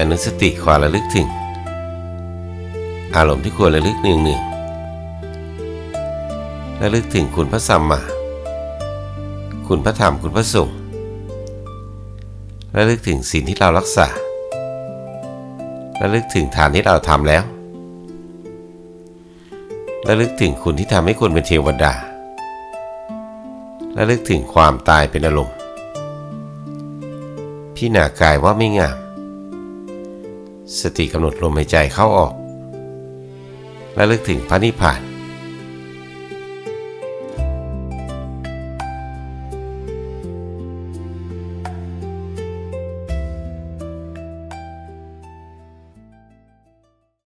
อนุสติความระลึกถึง อารมณ์ที่ควรระลึกหนึ่งหนึ่งระลึกถึงคุณพระสัมมา คุณพระธรรมคุณพระสงฆ์ระลึกถึงสิ่งที่เรารักษา ระลึกถึงทานที่เราทำแล้ว ระลึกถึงคุณที่ทำให้คนเป็นเทวดา ระลึกถึงความตายเป็นอารมณ์พี่หนากายว่าไม่งาม สติกำหนดลมหายใจเข้าออกและลึกถึงพระนิพพาน